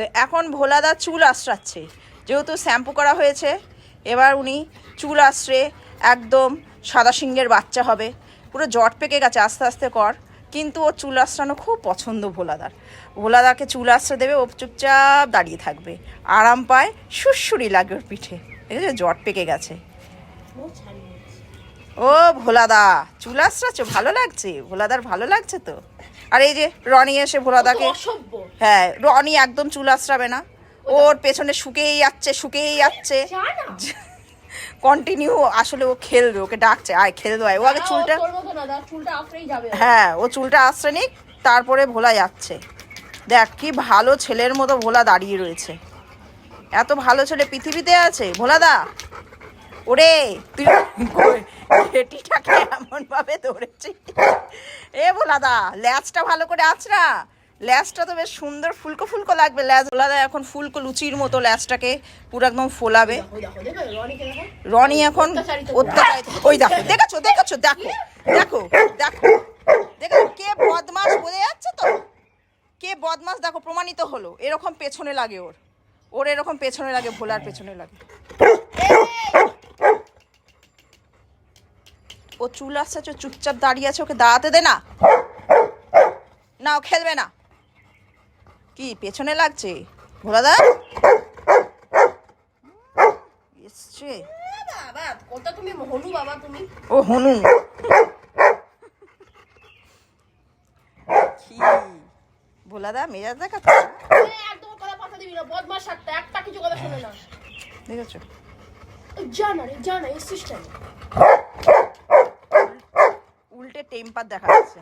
তো এখন ভোলাদা চুল আশ্রাচ্ছে। যেহেতু শ্যাম্পু করা হয়েছে, এবার উনি চুল আশ্রে একদম সাদা সিংহের বাচ্চা হবে। পুরো জট পেকে গেছে আস্তে আস্তে কর, কিন্তু ওর চুল আশ্রানো খুব পছন্দ ভোলাদার। ভোলাদাকে চুল আশ্রে দেবে, ও চুপচাপ দাঁড়িয়ে থাকবে। আরাম পায় সুরসুরি লাগে ওর পিঠে। ঠিক আছে জট পেকে গেছে। ও ভোলাদা চুল আশ্রাচ্ছ ভালো লাগছে? ভোলাদার ভালো লাগছে তো? আর এই যে রনি এসে ভোলাদাকে হ্যাঁ রনি একদম চুল আশ্রাবে না ওর পেছনে শুকেই যাচ্ছে শুকেই যাচ্ছে। কন্টিনিউ আসলে ও খেলবে ওকে ডাকছে আয় খেলবে আয়। ও আগে চুলটা। হ্যাঁ ও চুলটা আশ্রে নিক তারপরে ভোলা যাচ্ছে। দেখ কি ভালো ছেলের মতো ভোলা দাঁড়িয়ে রয়েছে। এত ভালো ছেলে পৃথিবীতে আছে ভোলাদা। ওরে তুই ধরেছিস এ ভোলাদা ল্যাচটা ভালো করে আছড়া ল্যাচটা তো বেশ সুন্দর ফুলকো ফুলকো লাগবে। ল্যাচ ভোলাদা এখন ফুলকো লুচির মতো ল্যাচটাকে পুরো একদম ফোলাবে। রনি এখন ওই দেখো, দেখেছ দেখেছ, দেখো দেখো দেখো দেখো কে বদমাস বোঝা যাচ্ছে তো? কে বদমাস দেখো, প্রমাণিত হলো। এরকম পেছনে লাগে ওর। ওর এরকম পেছনে লাগে, ভোলার পেছনে লাগে। ও চুল আসছে চুপচাপ দাঁড়িয়ে আছে ওকে দাঁড়াতে দে না। না ও খেলবে না। কি পেছনে লাগছে? ভোলাদা এসছে। ও হনু। কি? ভোলাদা মেজাজ দেখাচ্ছে? এ, একদম কথা পাতা দিবি না বদমাস একটা একটা কিছু কথা শোনে না দেখেছ ওই যা না রে যা না এসছিস কেন উল্টে টেম্পার দেখা যাচ্ছে।